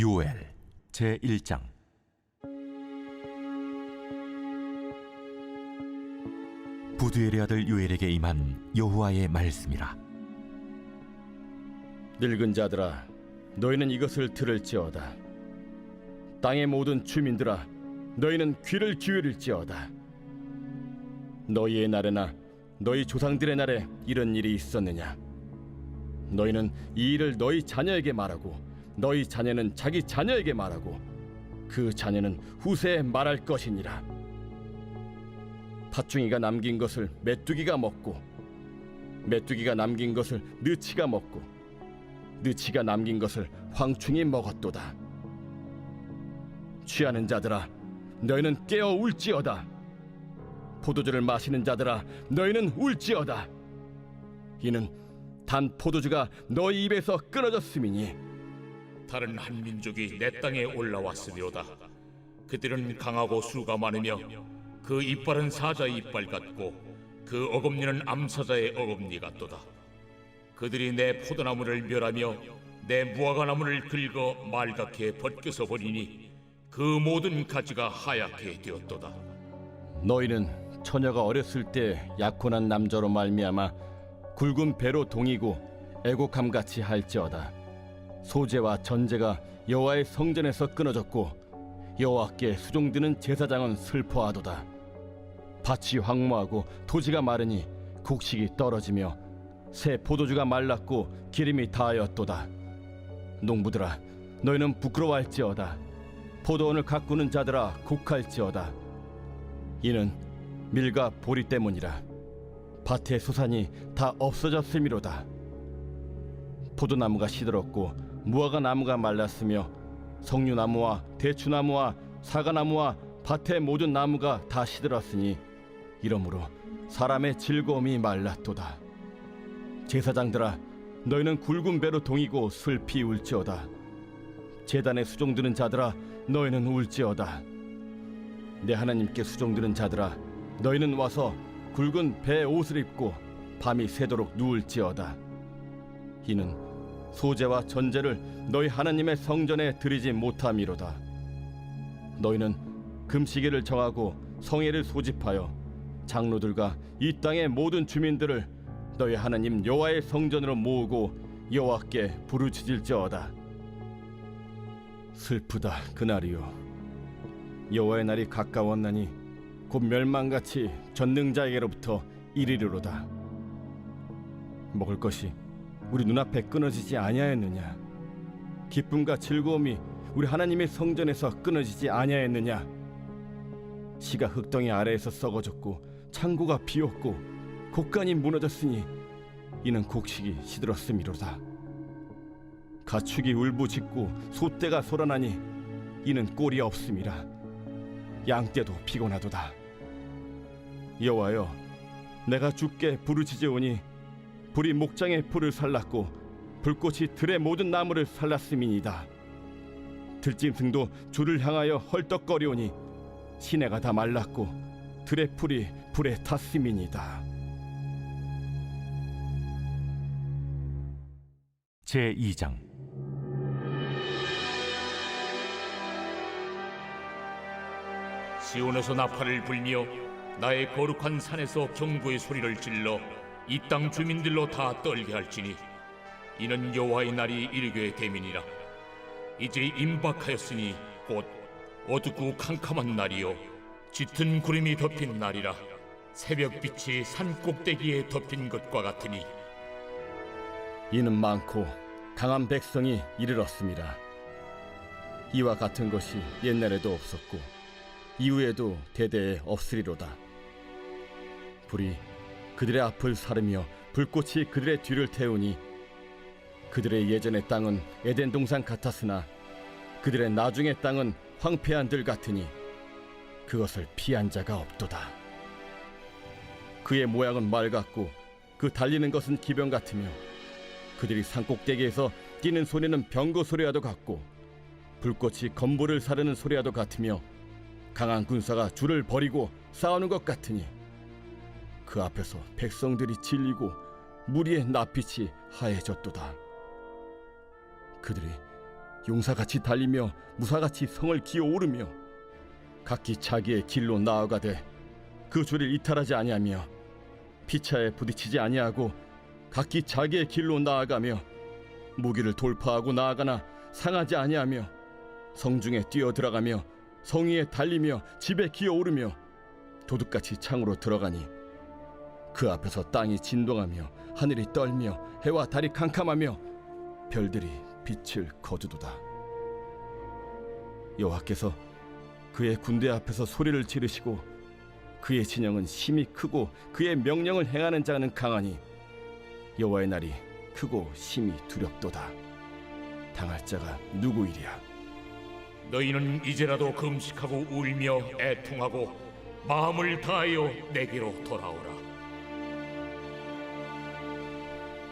요엘 제 1장. 부두엘의 아들 요엘에게 임한 여호와의 말씀이라. 늙은 자들아 너희는 이것을 들을지어다. 땅의 모든 주민들아 너희는 귀를 기울일지어다. 너희의 날에나 너희 조상들의 날에 이런 일이 있었느냐? 너희는 이 일을 너희 자녀에게 말하고 너희 자녀는 자기 자녀에게 말하고 그 자녀는 후세에 말할 것이니라 팥중이가 남긴 것을 메뚜기가 먹고 메뚜기가 남긴 것을 느치가 먹고 느치가 남긴 것을 황충이 먹었도다. 취하는 자들아, 너희는 깨어 울지어다. 포도주를 마시는 자들아, 너희는 울지어다. 이는 단 포도주가 너희 입에서 끊어졌음이니 다른 한 민족이 내 땅에 올라왔으리로다. 그들은 강하고 수가 많으며 그 이빨은 사자의 이빨 같고 그 어금니는 암사자의 어금니 같도다. 그들이 내 포도나무를 멸하며 내 무화과나무를 긁어 말갛게 벗겨서 버리니 그 모든 가지가 하얗게 되었도다. 너희는 처녀가 어렸을 때 약혼한 남자로 말미암아 굵은 배로 동이고 애곡함 같이 할지어다. 소재와 전제가 여호와의 성전에서 끊어졌고 여호와께 수종드는 제사장은 슬퍼하도다. 밭이 황무하고 토지가 마르니 곡식이 떨어지며 새 포도주가 말랐고 기름이 다하였도다. 농부들아, 너희는 부끄러워할지어다. 포도원을 가꾸는 자들아, 곡할지어다. 이는 밀과 보리 때문이라. 밭의 소산이 다 없어졌음이로다. 포도나무가 시들었고 무화과 나무가 말랐으며 석류나무와 대추나무와 사과나무와 밭의 모든 나무가 다 시들었으니 이러므로 사람의 즐거움이 말랐도다. 제사장들아 너희는 굵은 배로 동이고 슬피 울지어다. 제단에 수종드는 자들아 너희는 울지어다. 내 하나님께 수종드는 자들아 너희는 와서 굵은 배 옷을 입고 밤이 새도록 누울지어다. 이는 소재와 전제를 너희 하나님의 성전에 드리지 못함이로다 너희는 금시계를 정하고 성회를 소집하여 장로들과 이 땅의 모든 주민들을 너희 하나님 여호와의 성전으로 모으고 여호와께 부르짖을지어다. 슬프다 그날이요. 여호와의 날이 가까웠나니 곧 멸망같이 전능자에게로부터 이르리로다. 먹을 것이 우리 눈앞에 끊어지지 아니하였느냐? 기쁨과 즐거움이 우리 하나님의 성전에서 끊어지지 아니하였느냐? 시가 흙덩이 아래에서 썩어졌고 창고가 비었고 곡간이 무너졌으니 이는 곡식이 시들었음이로다. 가축이 울부짖고 소떼가 소란하니 이는 꼴이 없음이라. 양떼도 피곤하도다. 여호와여, 내가 주께 부르짖으오니 불이 목장의 풀을 살랐고 불꽃이 들의 모든 나무를 살랐음이니이다. 들짐승도 주를 향하여 헐떡거리오니 시내가 다 말랐고 들의 풀이 불에 탔음이니이다. 제 2장 시온에서 나팔을 불며 나의 거룩한 산에서 경고의 소리를 질러 이 땅 주민들로 다 떨게 할지니 이는 여호와의 날이 이르게 됨이니라 이제 임박하였으니 곧 어둡고 캄캄한 날이요 짙은 구름이 덮인 날이라 새벽빛이 산 꼭대기에 덮인 것과 같으니 이는 많고 강한 백성이 이르렀습니다. 이와 같은 것이 옛날에도 없었고 이후에도 대대에 없으리로다. 불이 그들의 앞을 사르며 불꽃이 그들의 뒤를 태우니 그들의 예전의 땅은 에덴 동산 같았으나 그들의 나중의 땅은 황폐한 들 같으니 그것을 피한 자가 없도다. 그의 모양은 말 같고 그 달리는 것은 기병 같으며 그들이 산꼭대기에서 뛰는 소리는 병거 소리와도 같고 불꽃이 건보를 사르는 소리와도 같으며 강한 군사가 줄을 버리고 싸우는 것 같으니 그 앞에서 백성들이 질리고 무리의 낯빛이 하얘졌도다. 그들이 용사같이 달리며 무사같이 성을 기어오르며 각기 자기의 길로 나아가되 그 줄을 이탈하지 아니하며 피차에 부딪히지 아니하고 각기 자기의 길로 나아가며 무기를 돌파하고 나아가나 상하지 아니하며 성중에 뛰어 들어가며 성위에 달리며 집에 기어오르며 도둑같이 창으로 들어가니 그 앞에서 땅이 진동하며 하늘이 떨며 해와 달이 캄캄하며 별들이 빛을 거두도다. 여호와께서 그의 군대 앞에서 소리를 지르시고 그의 진영은 심히 크고 그의 명령을 행하는 자는 강하니 여호와의 날이 크고 심히 두렵도다. 당할 자가 누구이랴? 너희는 이제라도 금식하고 울며 애통하고 마음을 다하여 내게로 돌아오라.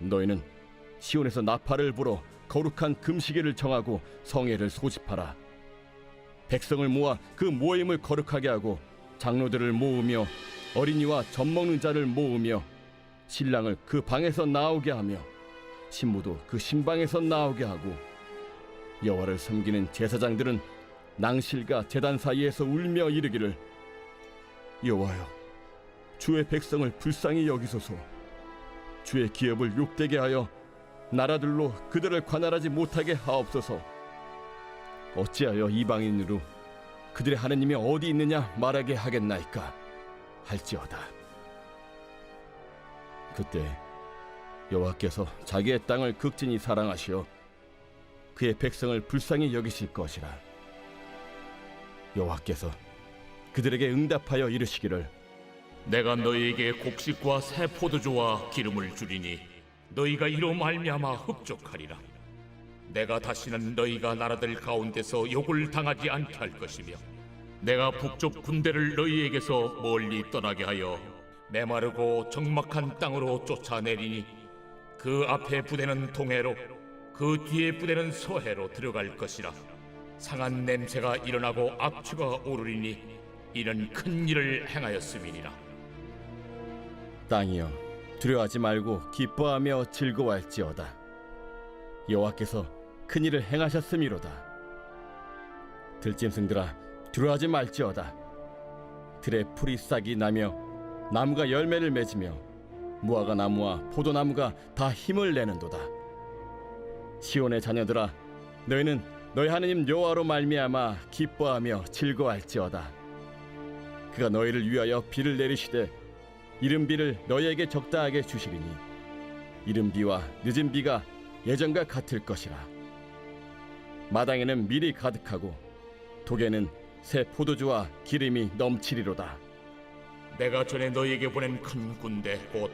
너희는 시온에서 나팔을 불어 거룩한 금시계를 정하고 성회를 소집하라. 백성을 모아 그 모임을 거룩하게 하고 장로들을 모으며 어린이와 젖 먹는 자를 모으며 신랑을 그 방에서 나오게 하며 신부도 그 신방에서 나오게 하고 여호와를 섬기는 제사장들은 낭실과 제단 사이에서 울며 이르기를 여호와여 주의 백성을 불쌍히 여기소서 주의 기업을 욕되게 하여 나라들로 그들을 관할하지 못하게 하옵소서. 어찌하여 이방인으로 그들의 하느님이 어디 있느냐 말하게 하겠나이까 할지어다. 그때 여호와께서 자기의 땅을 극진히 사랑하시어 그의 백성을 불쌍히 여기실 것이라. 여호와께서 그들에게 응답하여 이르시기를 내가 너희에게 곡식과 새 포도주와 기름을 주리니 너희가 이로 말미암아 흡족하리라. 내가 다시는 너희가 나라들 가운데서 욕을 당하지 않게 할 것이며 내가 북쪽 군대를 너희에게서 멀리 떠나게 하여 메마르고 적막한 땅으로 쫓아내리니 그 앞에 부대는 동해로 그 뒤에 부대는 서해로 들어갈 것이라 상한 냄새가 일어나고 악취가 오르리니 이는 큰 일을 행하였음이니라 땅이여 두려워하지 말고 기뻐하며 즐거워할지어다. 여호와께서 큰 일을 행하셨음이로다. 들짐승들아 두려워하지 말지어다. 들에 풀이 싹이 나며 나무가 열매를 맺으며 무화과 나무와 포도나무가 다 힘을 내는도다. 시온의 자녀들아 너희는 너희 하느님 여호와로 말미암아 기뻐하며 즐거워할지어다. 그가 너희를 위하여 비를 내리시되 이른 비를 너희에게 적당하게 주시리니 이른 비와 늦은 비가 예전과 같을 것이라. 마당에는 밀이 가득하고 독에는 새 포도주와 기름이 넘치리로다. 내가 전에 너희에게 보낸 큰 군대 곧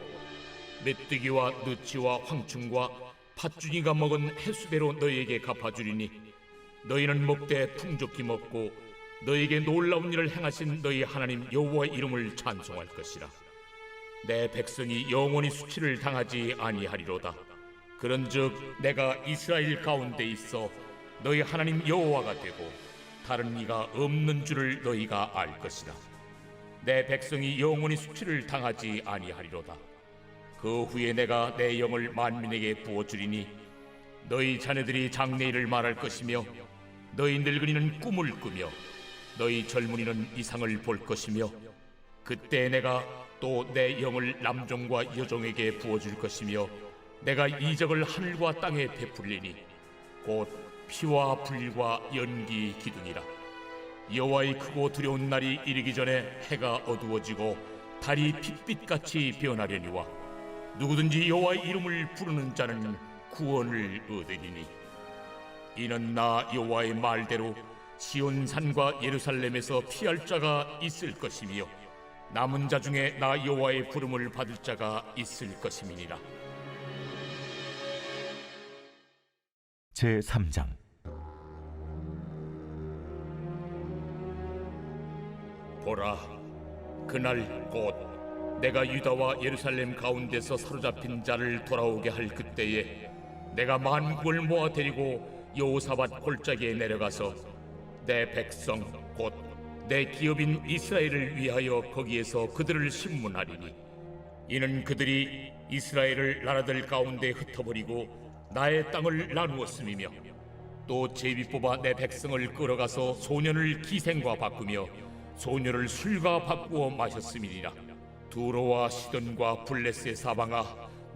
메뚜기와 느치와 황충과 팥준이가 먹은 해수대로 너희에게 갚아주리니 너희는 먹되 풍족히 먹고 너희에게 놀라운 일을 행하신 너희 하나님 여호와의 이름을 찬송할 것이라 내 백성이 영원히 수치를 당하지 아니하리로다 그런즉 내가 이스라엘 가운데 있어 너희 하나님 여호와가 되고 다른 이가 없는 줄을 너희가 알 것이다 내 백성이 영원히 수치를 당하지 아니하리로다. 그 후에 내가 내 영을 만민에게 부어 주리니 너희 자녀들이 장래일을 말할 것이며 너희 늙은이는 꿈을 꾸며 너희 젊은이는 이상을 볼 것이며 그때 내가 또 내 영을 남종과 여종에게 부어줄 것이며 내가 이적을 하늘과 땅에 베풀리니 곧 피와 불과 연기 기둥이라. 여호와의 크고 두려운 날이 이르기 전에 해가 어두워지고 달이 핏빛같이 변하려니와 누구든지 여호와의 이름을 부르는 자는 구원을 얻으리니. 이는 나 여호와의 말대로 시온 산과 예루살렘에서 피할 자가 있을 것이며 남은 자 중에 나 여호와의 부름을 받을 자가 있을 것임이니라. 제 3장 보라, 그날 곧 내가 유다와 예루살렘 가운데서 사로잡힌 자를 돌아오게 할 그때에 내가 만국을 모아 데리고 여호사밧 골짜기에 내려가서 내 백성 내 기업인 이스라엘을 위하여 거기에서 그들을 신문하리니 이는 그들이 이스라엘을 나라들 가운데 흩어버리고 나의 땅을 나누었음이며 또 제비 뽑아 내 백성을 끌어가서 소년을 기생과 바꾸며 소녀를 술과 바꾸어 마셨음이니라. 두로와 시돈과 블레스의 사방아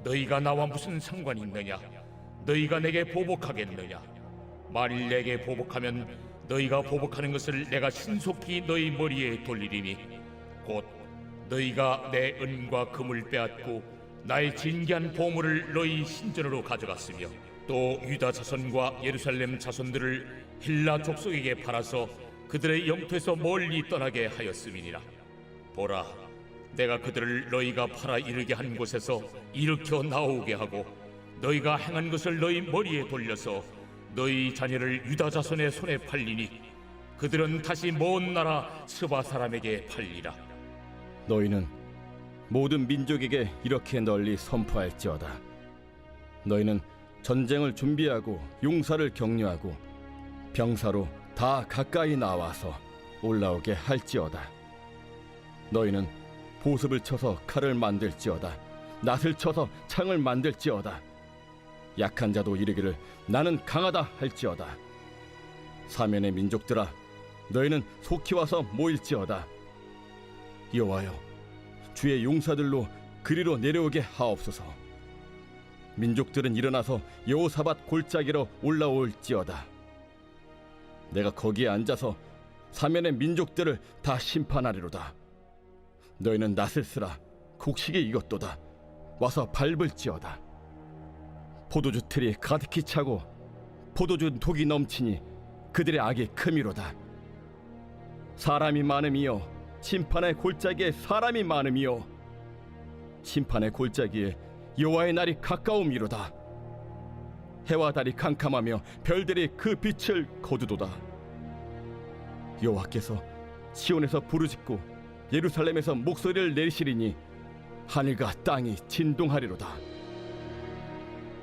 너희가 나와 무슨 상관이 있느냐? 너희가 내게 보복하겠느냐? 만일 내게 보복하면 너희가 보복하는 것을 내가 신속히 너희 머리에 돌리리니 곧 너희가 내 은과 금을 빼앗고 나의 진귀한 보물을 너희 신전으로 가져갔으며 또 유다 자손과 예루살렘 자손들을 힐라 족속에게 팔아서 그들의 영토에서 멀리 떠나게 하였음이니라. 보라 내가 그들을 너희가 팔아 이르게 한 곳에서 일으켜 나오게 하고 너희가 행한 것을 너희 머리에 돌려서 너희 자녀를 유다 자손의 손에 팔리니 그들은 다시 먼 나라 스바 사람에게 팔리라 너희는 모든 민족에게 이렇게 널리 선포할지어다. 너희는 전쟁을 준비하고 용사를 격려하고 병사로 다 가까이 나와서 올라오게 할지어다. 너희는 보습을 쳐서 칼을 만들지어다. 낫을 쳐서 창을 만들지어다. 약한 자도 이르기를 나는 강하다 할지어다. 사면의 민족들아 너희는 속히 와서 모일지어다. 여호와여 주의 용사들로 그리로 내려오게 하옵소서. 민족들은 일어나서 여호사밧 골짜기로 올라올지어다. 내가 거기에 앉아서 사면의 민족들을 다 심판하리로다. 너희는 낫을 쓰라. 곡식이 익었도다. 와서 밟을지어다 포도주 틀이 가득히 차고 포도주 독이 넘치니 그들의 악이 크미로다. 사람이 많음이여 심판의 골짜기에 사람이 많음이요 심판의 골짜기에 여호와의 날이 가까움이로다. 해와 달이 캄캄하며 별들이 그 빛을 거두도다. 여호와께서 시온에서 부르짖고 예루살렘에서 목소리를 내리시리니 하늘과 땅이 진동하리로다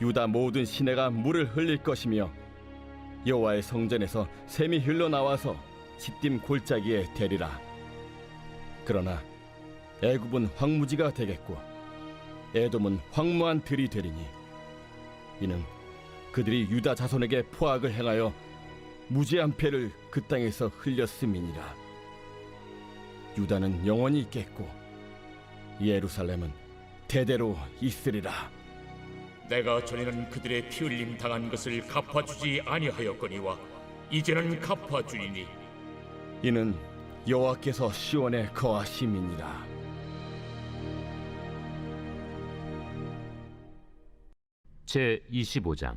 유다 모든 시내가 물을 흘릴 것이며 여호와의 성전에서 샘이 흘러나와서 시딤 골짜기에 대리라. 그러나 애굽은 황무지가 되겠고 에돔은 황무한 들이 되리니 이는 그들이 유다 자손에게 포악을 행하여 무지한 패를 그 땅에서 흘렸음이니라. 유다는 영원히 있겠고 예루살렘은 대대로 있으리라 내가 전에는 그들의 피 흘림 당한 것을 갚아주지 아니하였거니와 이제는 갚아주리니. 이는 여호와께서 시온에 거하심이니라. 제 25장.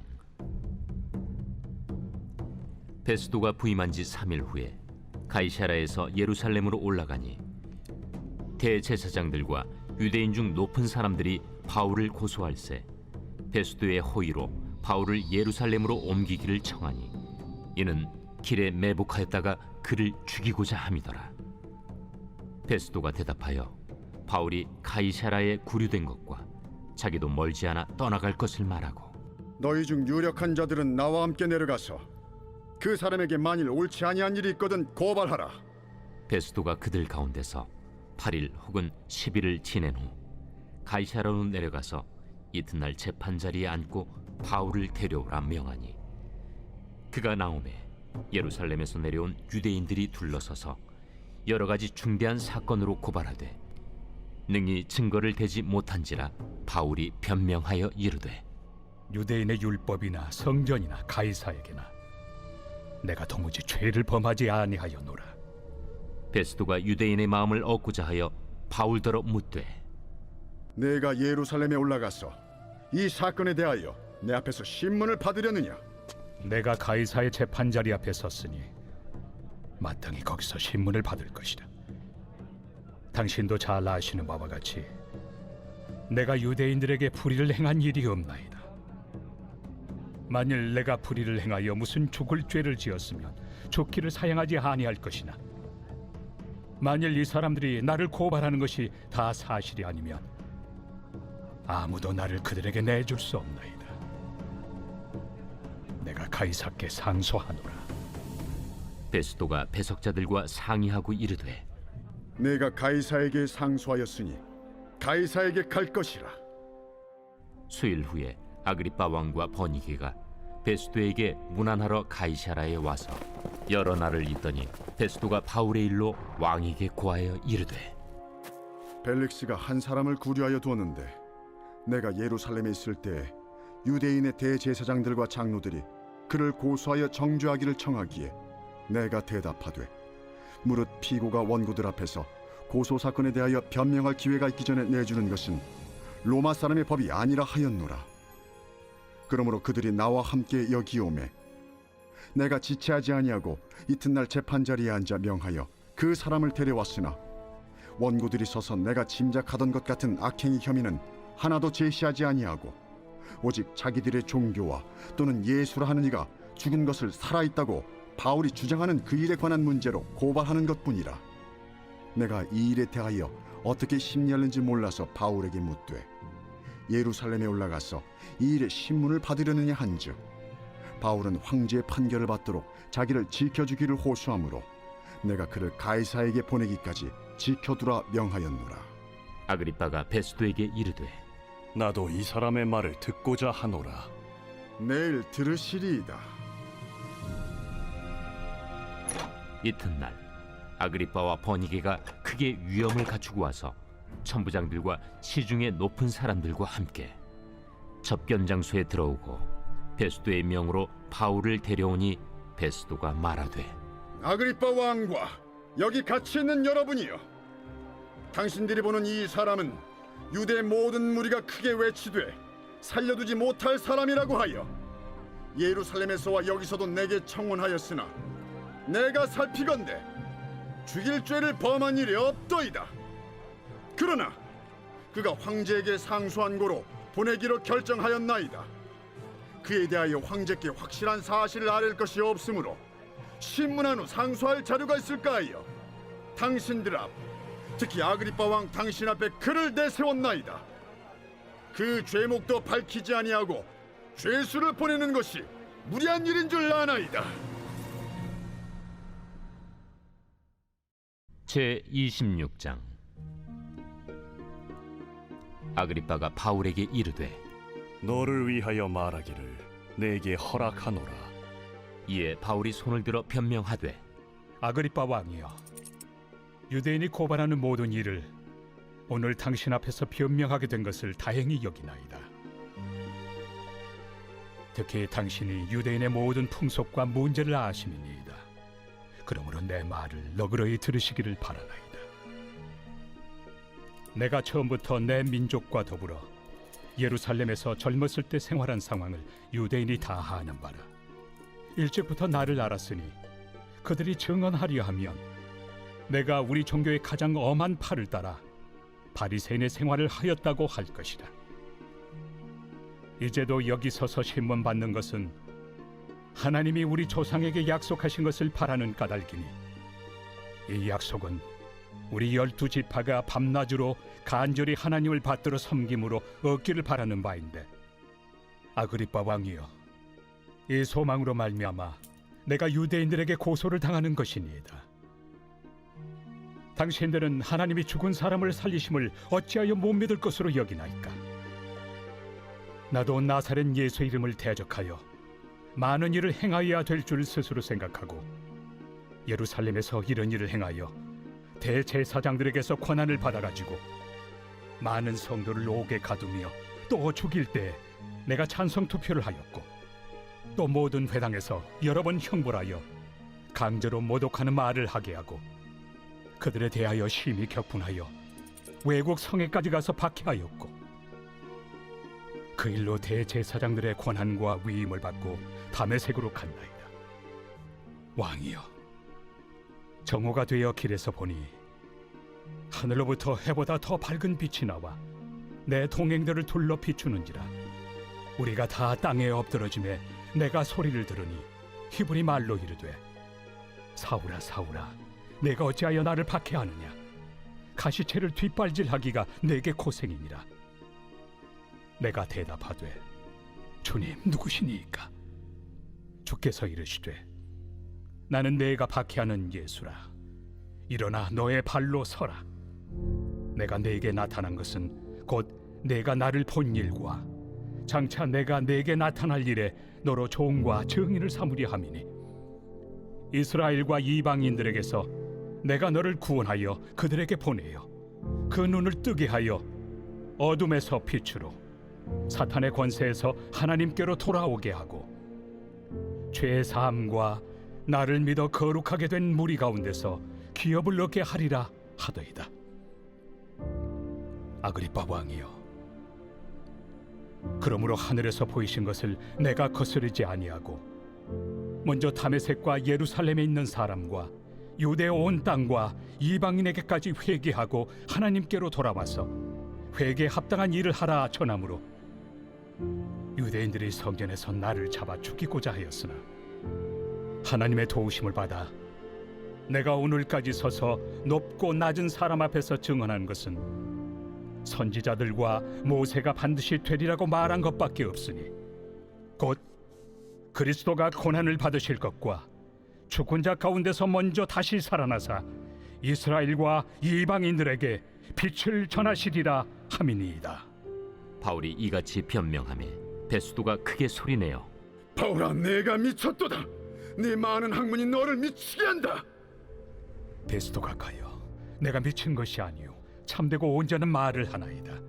베스도가 부임한 지 3일 후에 가이사라에서 예루살렘으로 올라가니 대제사장들과 유대인 중 높은 사람들이 바울을 고소할세 베스도의 호의로 바울을 예루살렘으로 옮기기를 청하니 이는 길에 매복하였다가 그를 죽이고자 함이더라 베스도가 대답하여 바울이 가이사라에 구류된 것과 자기도 멀지 않아 떠나갈 것을 말하고 너희 중 유력한 자들은 나와 함께 내려가서 그 사람에게 만일 옳지 아니한 일이 있거든 고발하라. 베스도가 그들 가운데서 8일 혹은 10일을 지낸 후 가이사라로 내려가서 이튿날 재판 자리에 앉고 바울을 데려오라 명하니 그가 나오매 예루살렘에서 내려온 유대인들이 둘러서서 여러 가지 중대한 사건으로 고발하되 능히 증거를 대지 못한지라 바울이 변명하여 이르되 유대인의 율법이나 성전이나 가이사에게나 내가 도무지 죄를 범하지 아니하였노라. 베스도가 유대인의 마음을 얻고자 하여 바울더러 묻되 내가 예루살렘에 올라가서 이 사건에 대하여 내 앞에서 신문을 받으려느냐? 내가 가이사의 재판 자리 앞에 섰으니 마땅히 거기서 신문을 받을 것이다. 당신도 잘 아시는 바와 같이 내가 유대인들에게 불의를 행한 일이 없나이다. 만일 내가 불의를 행하여 무슨 죽을 죄를 지었으면 죽기를 사양하지 아니할 것이나 만일 이 사람들이 나를 고발하는 것이 다 사실이 아니면 아무도 나를 그들에게 내줄 수 없나이다. 내가 가이사께 상소하노라. 베스도가 배석자들과 상의하고 이르되 내가 가이사에게 상소하였으니 가이사에게 갈 것이라. 수일 후에 아그리파 왕과 버니게가 베스도에게 문안하러 가이사라에 와서 여러 날을 있더니 베스도가 바울의 일로 왕에게 고하여 이르되 벨릭스가 한 사람을 구려하여 두었는데 내가 예루살렘에 있을 때 유대인의 대제사장들과 장로들이 그를 고소하여 정죄하기를 청하기에 내가 대답하되 무릇 피고가 원고들 앞에서 고소 사건에 대하여 변명할 기회가 있기 전에 내주는 것은 로마 사람의 법이 아니라 하였노라. 그러므로 그들이 나와 함께 여기 오매 내가 지체하지 아니하고 이튿날 재판 자리에 앉아 명하여 그 사람을 데려왔으나 원고들이 서서 내가 짐작하던 것 같은 악행의 혐의는 하나도 제시하지 아니하고 오직 자기들의 종교와 또는 예수라 하는 이가 죽은 것을 살아 있다고 바울이 주장하는 그 일에 관한 문제로 고발하는 것뿐이라 내가 이 일에 대하여 어떻게 심리하는지 몰라서 바울에게 묻되 예루살렘에 올라가서 이 일의 신문을 받으려느냐 한즉 바울은 황제의 판결을 받도록 자기를 지켜주기를 호소하므로 내가 그를 가이사에게 보내기까지 지켜두라 명하였노라. 아그리파가 베스도에게 이르되 나도 이 사람의 말을 듣고자 하노라. 내일 들으시리이다. 이튿날 아그리파와 버니게가 크게 위엄을 갖추고 와서 천부장들과 시중의 높은 사람들과 함께 접견 장소에 들어오고 베스도의 명으로 바울을 데려오니 베스도가 말하되 아그리파 왕과 여기 같이 있는 여러분이여, 당신들이 보는 이 사람은 유대 모든 무리가 크게 외치되 살려두지 못할 사람이라고 하여 예루살렘에서와 여기서도 내게 청혼하였으나 내가 살피건대 죽일 죄를 범한 일이 없더이다. 그러나 그가 황제에게 상소한 고로 보내기로 결정하였나이다. 그에 대하여 황제께 확실한 사실을 아랠 것이 없으므로 신문한 후 상소할 자료가 있을까 하여 당신들 앞 특히 아그리파 왕 당신 앞에 그를 내세웠나이다. 그 죄목도 밝히지 아니하고 죄수를 보내는 것이 무리한 일인 줄 아나이다. 제 26장 아그리파가 바울에게 이르되 너를 위하여 말하기를 내게 허락하노라. 이에 바울이 손을 들어 변명하되 아그리파 왕이여 유대인이 고발하는 모든 일을 오늘 당신 앞에서 변명하게 된 것을 다행히 여기나이다. 특히 당신이 유대인의 모든 풍속과 문제를 아심이니이다. 그러므로 내 말을 너그러이 들으시기를 바라나이다. 내가 처음부터 내 민족과 더불어 예루살렘에서 젊었을 때 생활한 상황을 유대인이 다 아는 바라. 일찍부터 나를 알았으니 그들이 증언하려 하면 내가 우리 종교의 가장 엄한 팔을 따라 바리새인의 생활을 하였다고 할 것이다. 이제도 여기 서서 신문 받는 것은 하나님이 우리 조상에게 약속하신 것을 바라는 까닭이니 이 약속은 우리 열두 지파가 밤낮으로 간절히 하나님을 받들어 섬김으로 얻기를 바라는 바인데 아그리파 왕이여 이 소망으로 말미암아 내가 유대인들에게 고소를 당하는 것이니이다. 당신들은 하나님이 죽은 사람을 살리심을 어찌하여 못 믿을 것으로 여기나이까? 나도 나사렛 예수 이름을 대적하여 많은 일을 행하여야 될 줄 스스로 생각하고 예루살렘에서 이런 일을 행하여 대제사장들에게서 권한을 받아가지고 많은 성도를 옥에 가두며 또 죽일 때 내가 찬성 투표를 하였고 또 모든 회당에서 여러 번 형벌하여 강제로 모독하는 말을 하게 하고 그들에 대하여 심히 격분하여 외국 성에까지 가서 박해하였고 그 일로 대제사장들의 권한과 위임을 받고 다메섹으로 갔나이다. 왕이여, 정오가 되어 길에서 보니 하늘로부터 해보다 더 밝은 빛이 나와 내 동행들을 둘러 비추는지라 우리가 다 땅에 엎드러짐에 내가 소리를 들으니 히브리 말로 이르되 사울아 사울아 내가 어찌하여 나를 박해하느냐? 가시채를 뒷발질하기가 내게 고생이니라. 내가 대답하되 주님 누구시니이까? 주께서 이르시되 나는 내가 박해하는 예수라. 일어나 너의 발로 서라. 내가 내게 나타난 것은 곧 내가 나를 본 일과 장차 내가 내게 나타날 일에 너로 종과 증인을 삼으려 함이니 이스라엘과 이방인들에게서 내가 너를 구원하여 그들에게 보내어 그 눈을 뜨게 하여 어둠에서 빛으로 사탄의 권세에서 하나님께로 돌아오게 하고 죄 사함과 나를 믿어 거룩하게 된 무리 가운데서 기업을 얻게 하리라 하더이다. 아그리빠 왕이여 그러므로 하늘에서 보이신 것을 내가 거스르지 아니하고 먼저 다메섹과 예루살렘에 있는 사람과 유대 온 땅과 이방인에게까지 회개하고 하나님께로 돌아와서 회개 합당한 일을 하라 전함으로 유대인들이 성전에서 나를 잡아 죽이고자 하였으나 하나님의 도우심을 받아 내가 오늘까지 서서 높고 낮은 사람 앞에서 증언한 것은 선지자들과 모세가 반드시 되리라고 말한 것밖에 없으니 곧 그리스도가 고난을 받으실 것과 죽은 자 가운데서 먼저 다시 살아나사 이스라엘과 이방인들에게 빛을 전하시리라 함이니이다. 바울이 이같이 변명하며 베스도가 크게 소리내어 바울아 내가 미쳤도다 네 많은 학문이 너를 미치게 한다 베스도가 가여 내가 미친 것이 아니요 참되고 온전한 말을 하나이다.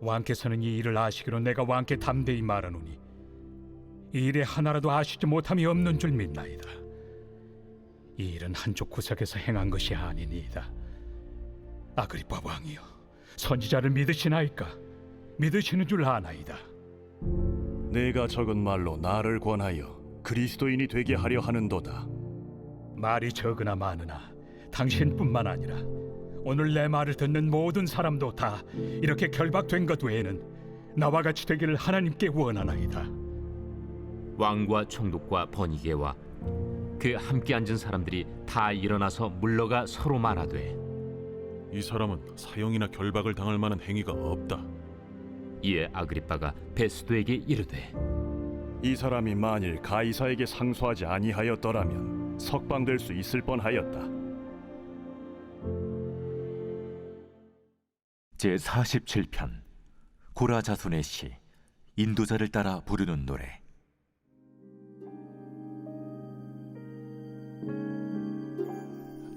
왕께서는 이 일을 아시기로 내가 왕께 담대히 말하노니 이 일에 하나라도 아시지 못함이 없는 줄 믿나이다. 이 일은 한쪽 구석에서 행한 것이 아니니이다. 아그리빠 왕이여, 선지자를 믿으시나이까? 믿으시는 줄 아나이다. 내가 적은 말로 나를 권하여 그리스도인이 되게 하려 하는도다. 말이 적으나 많으나 당신뿐만 아니라 오늘 내 말을 듣는 모든 사람도 다 이렇게 결박된 것 외에는 나와 같이 되기를 하나님께 원하나이다. 왕과 총독과 번이게와 그 함께 앉은 사람들이 다 일어나서 물러가 서로 말하되 이 사람은 사형이나 결박을 당할 만한 행위가 없다. 이에 아그리빠가 베스도에게 이르되 이 사람이 만일 가이사에게 상소하지 아니하였더라면 석방될 수 있을 뻔하였다. 제 47편 고라자손의 시 인도자를 따라 부르는 노래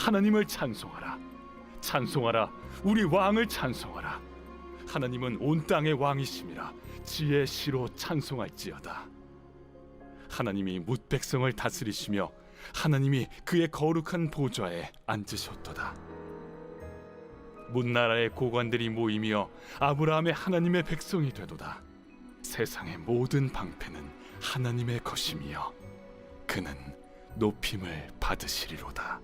하나님을 찬송하라. 찬송하라 우리 왕을 찬송하라. 하나님은 온 땅의 왕이심이라 지혜 시로 찬송할지어다. 하나님이 뭇 백성을 다스리시며 하나님이 그의 거룩한 보좌에 앉으셨도다. 문나라의 고관들이 모이며 아브라함의 하나님의 백성이 되도다. 세상의 모든 방패는 하나님의 것이며 그는 높임을 받으시리로다